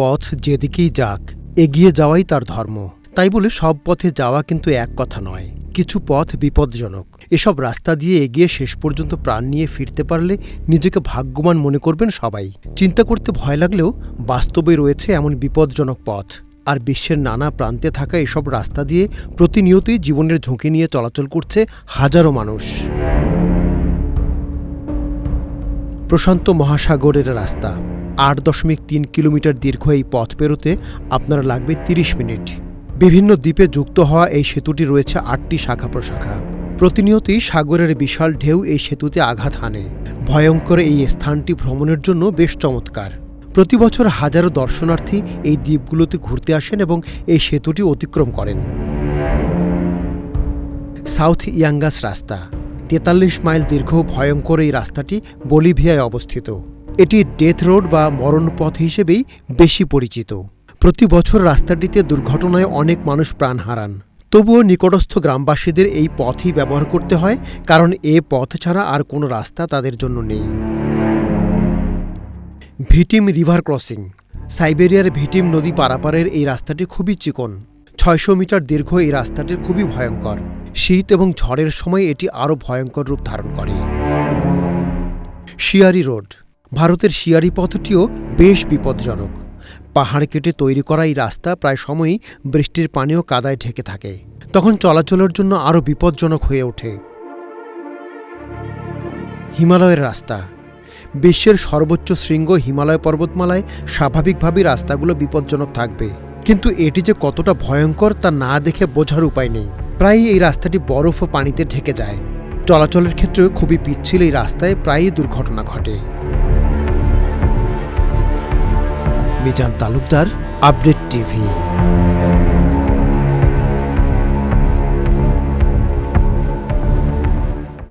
পথ যেদিকেই যাক, এগিয়ে যাওয়াই তার ধর্ম। তাই বলে সব পথে যাওয়া কিন্তু এক কথা নয়, কিছু পথ বিপজ্জনক। এসব রাস্তা দিয়ে এগিয়ে শেষ পর্যন্ত প্রাণ নিয়ে ফিরতে পারলে নিজেকে ভাগ্যবান মনে করবেন সবাই। চিন্তা করতে ভয় লাগলেও বাস্তবে রয়েছে এমন বিপজ্জনক পথ। আর বিশ্বের নানা প্রান্তে থাকা এসব রাস্তা দিয়ে প্রতিনিয়তই জীবনের ঝুঁকি নিয়ে চলাচল করছে হাজারো মানুষ। প্রশান্ত মহাসাগরের রাস্তা। আট দশমিক তিন কিলোমিটার দীর্ঘ এই পথ পেরোতে আপনার লাগবে তিরিশ মিনিট। বিভিন্ন দ্বীপে যুক্ত হওয়া এই সেতুটি রয়েছে আটটি শাখা প্রশাখা। প্রতিনিয়তই সাগরের বিশাল ঢেউ এই সেতুতে আঘাত হানে। ভয়ঙ্কর এই স্থানটি ভ্রমণের জন্য বেশ চমৎকার। প্রতি বছর হাজারো দর্শনার্থী এই দ্বীপগুলোতে ঘুরতে আসেন এবং এই সেতুটি অতিক্রম করেন। সাউথ ইয়াঙ্গাস রাস্তা। তেতাল্লিশ মাইল দীর্ঘ ভয়ঙ্কর এই রাস্তাটি বলিভিয়ায় অবস্থিত। এটি ডেথ রোড বা মরণপথ হিসেবেই বেশি পরিচিত। প্রতি বছর রাস্তাটিতে দুর্ঘটনায় অনেক মানুষ প্রাণ হারান। তবুও নিকটস্থ গ্রামবাসীদের এই পথই ব্যবহার করতে হয়, কারণ এ পথ ছাড়া আর কোনো রাস্তা তাদের জন্য নেই। Vitim river crossing. সাইবেরিয়ার ভিটিম নদী পারাপারের এই রাস্তাটি খুবই চিকন। ছয়শো মিটার দীর্ঘ এই রাস্তাটি খুবই ভয়ঙ্কর। শীত এবং ঝড়ের সময় এটি আরও ভয়ঙ্কর রূপ ধারণ করে। শিয়ারি রোড। ভারতের শিয়ারি পথটিও বেশ বিপজ্জনক। পাহাড় কেটে তৈরি করা এই রাস্তা প্রায় সময়ই বৃষ্টির পানিও কাদায় ঢেকে থাকে। তখন চলাচলের জন্য আরও বিপজ্জনক হয়ে ওঠে। হিমালয়ের রাস্তা। বিশ্বের সর্বোচ্চ শৃঙ্গ হিমালয় পর্বতমালায় স্বাভাবিকভাবেই রাস্তাগুলো বিপজ্জনক থাকবে। কিন্তু এটি যে কতটা ভয়ঙ্কর তা না দেখে বোঝার উপায় নেই। প্রায়ই এই রাস্তাটি বরফ ও পানিতে ঢেকে যায়। চলাচলের ক্ষেত্রে খুবই পিচ্ছিল এই রাস্তায় প্রায়ই দুর্ঘটনা ঘটে। Mizan Talukdar update TV.